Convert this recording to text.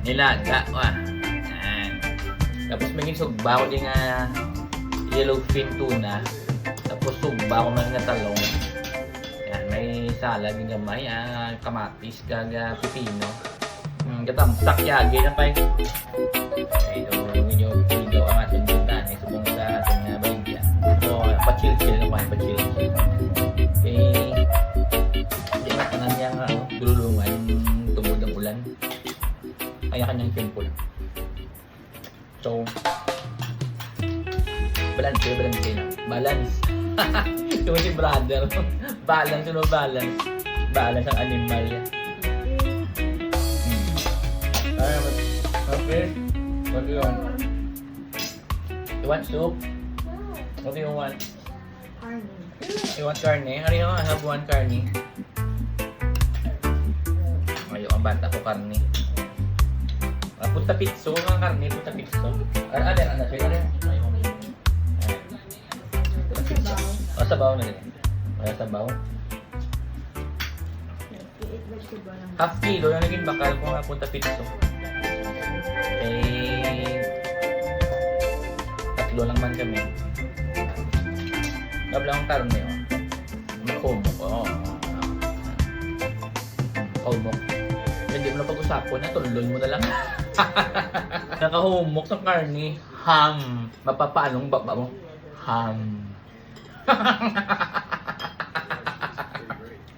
Nilaga, wah. Yan. Tapos maging sugba ko din nga yellowfin tuna. Tapos sugba ko man nga talong. Yan, may salad din gamay, ah, kamatis, kaga, pipino. Hmm, gatamtak, yagi na pa eh. Ayun. Kaya kanyang simple. So, balance, eh, balance na. Balance. Yung si brother. balance, ano balance? Balance ang animal. Hmm. Ay, okay. What do you want? You want soup? What do you want? You want carne? Hari I have one carne. Ayaw ang bata ko karne. Ah, punta pizzo, mga karne, punta pizzo. Ano, ano, ano, ano, ano? O, sabaw na rin. Wala sabaw. Half kilo yung naging bakal ko nga punta pizzo. Eh, tatlo lang man kami. Gabla akong karne, oh. Makumok, oh. Kumok. Hindi mo na pag-usapan na, tuloy mo na lang. Nakahumok sa karne. Ham. Mapapaanong baba mo? Ham.